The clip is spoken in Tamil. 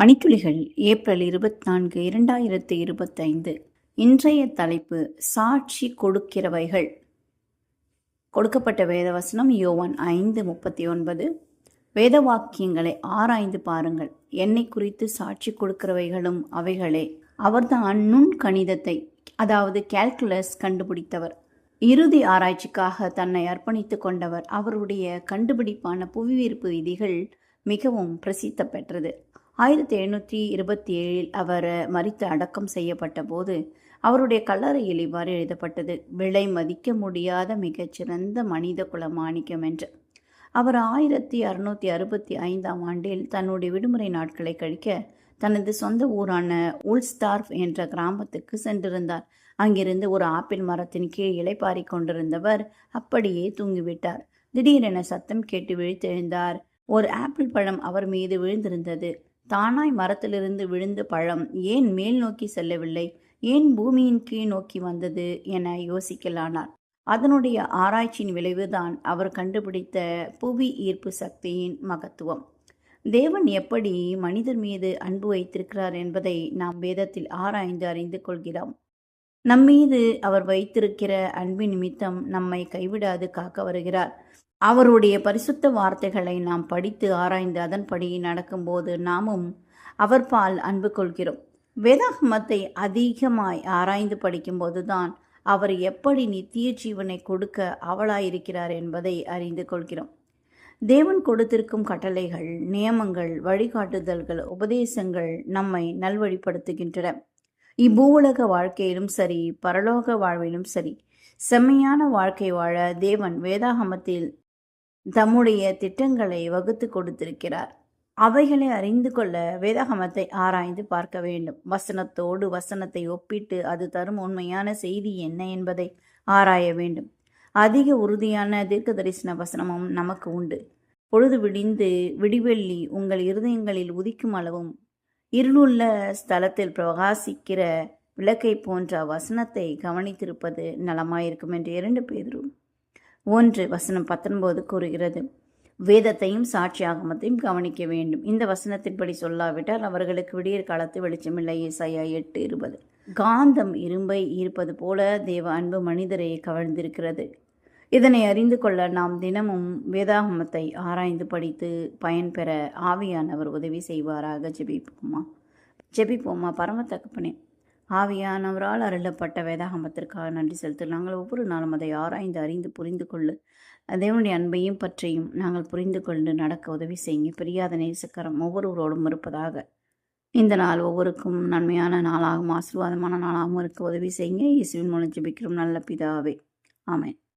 பணித்துளிகள் ஏப்ரல் இருபத்தி நான்கு இரண்டாயிரத்து இருபத்தைந்து. இன்றைய தலைப்பு சாட்சி கொடுக்கிறவைகள். கொடுக்கப்பட்ட வேதவசனம் யோவான் ஐந்து முப்பத்தி ஒன்பது வேத வாக்கியங்களை ஆராய்ந்து பாருங்கள். என்னை குறித்து சாட்சி கொடுக்கிறவைகளும் அவைகளே. அவர்தான் நுண் கணிதத்தை அதாவது கால்குலஸ் கண்டுபிடித்தவர். இறுதி ஆராய்ச்சிக்காக தன்னை அர்ப்பணித்துக் கொண்டவர். அவருடைய கண்டுபிடிப்பான புவியீர்ப்பு விதிகள் மிகவும் பிரசித்த பெற்றது. ஆயிரத்தி எழுநூற்றி இருபத்தி ஏழில் அவர் மறித்து அடக்கம் செய்யப்பட்ட போது அவருடைய கல்லறையில் இவ்வாறு எழுதப்பட்டது விலை மதிக்க முடியாத மிகச்சிறந்த மனித குல மாணிக்கம் என்று. அவர் ஆயிரத்தி அறுநூற்றி அறுபத்தி ஐந்தாம் ஆண்டில் தன்னுடைய விடுமுறை நாட்களை கழிக்க தனது சொந்த ஊரான உல்ஸ்டார்ஃப் என்ற கிராமத்துக்கு சென்றிருந்தார். அங்கிருந்து ஒரு ஆப்பிள் மரத்தின் கீழ் இலைப்பாரி கொண்டிருந்தவர் அப்படியே தூங்கிவிட்டார். திடீரென சத்தம் கேட்டு விழித்தெழுந்தார். ஒரு ஆப்பிள் பழம் அவர் மீது விழுந்திருந்தது. தானாய் மரத்திலிருந்து விழுந்த பழம் ஏன் மேல் நோக்கி செல்லவில்லை? ஏன் பூமியின் கீழ் நோக்கி வந்தது என யோசிக்கலானார். அதனுடைய ஆராய்ச்சியின் விளைவுதான் அவர் கண்டுபிடித்த புவி ஈர்ப்பு சக்தியின் மகத்துவம். தேவன் எப்படி மனிதர் மீது அன்பு வைத்திருக்கிறார் என்பதை நாம் வேதத்தில் ஆராய்ந்து அறிந்து கொள்கிறோம். நம்மீது அவர் வைத்திருக்கிற அன்பின் நிமித்தம் நம்மை கைவிடாது காக்க வருகிறார். அவருடைய பரிசுத்த வார்த்தைகளை நாம் படித்து ஆராய்ந்து அதன்படி நடக்கும்போது நாமும் அவர் பால் அன்பு கொள்கிறோம். வேதாகமத்தை அதிகமாய் ஆராய்ந்து படிக்கும்போது தான் அவர் எப்படி நித்திய ஜீவனை கொடுக்க அவளாயிருக்கிறார் என்பதை அறிந்து கொள்கிறோம். தேவன் கொடுத்திருக்கும் கட்டளைகள் நியமங்கள் வழிகாட்டுதல்கள் உபதேசங்கள் நம்மை நல்வழிப்படுத்துகின்றன. இப்பூவுலக வாழ்க்கையிலும் சரி பரலோக வாழ்விலும் சரி செம்மையான வாழ்க்கை வாழ தேவன் வேதாகமத்தில் தம்முடைய திட்டங்களை வகுத்து கொடுத்திருக்கிறார். அவைகளை அறிந்து கொள்ள வேதாகமத்தை ஆராய்ந்து பார்க்க வேண்டும். வசனத்தோடு வசனத்தை ஒப்பிட்டு அது தரும் உண்மையான செய்தி என்ன என்பதை ஆராய வேண்டும். அதிக உறுதியான தீர்க்க தரிசன வசனமும் நமக்கு உண்டு. பொழுது விடிந்து விடிவெள்ளி உங்கள் இருதயங்களில் உதிக்கும் அளவும் இருளுள்ள ஸ்தலத்தில் பிரகாசிக்கிற விளக்கை போன்ற வசனத்தை கவனித்திருப்பது நலமாயிருக்கும் என்று இரண்டு பேரும் ஒன்று வசனம் பத்தொன்பது கூறுகிறது. வேதத்தையும் சாட்சியாகமத்தையும் கவனிக்க வேண்டும். இந்த வசனத்தின்படி சொல்லாவிட்டால் அவர்களுக்கு விடியற் காலத்து வெளிச்சமில்லை இசையா எட்டு இருபது. காந்தம் இரும்பை ஈர்ப்பது போல தேவ அன்பு மனிதரையை கவர்ந்திருக்கிறது. இதனை அறிந்து கொள்ள நாம் தினமும் வேதாகமத்தை ஆராய்ந்து படித்து பயன்பெற ஆவியானவர் உதவி செய்வாராக. ஜெபிப்போமா? ஜெபிப்போமா? பரம தகப்பனே. ஆவியானவரால் அருளப்பட்ட வேதாகமத்திற்காக நன்றி செலுத்து நாங்கள் ஒவ்வொரு நாளும் அதை ஆராய்ந்து அறிந்து புரிந்து கொள்ளு. தேவனுடைய அன்பையும் பற்றியும் நாங்கள் புரிந்து கொண்டு நடக்க உதவி செய்யுங்க. பிரியாத நேசக்கரம் ஒவ்வொருவரோடும் இருப்பதாக. இந்த நாள் ஒவ்வொருக்கும் நன்மையான நாளாகவும் ஆசீர்வாதமான நாளாகவும் இருக்க உதவி செய்யுங்க. இயேசுவின் மூலம் ஜெபிக்கிறோம். நல்ல பிதாவே. ஆமேன்.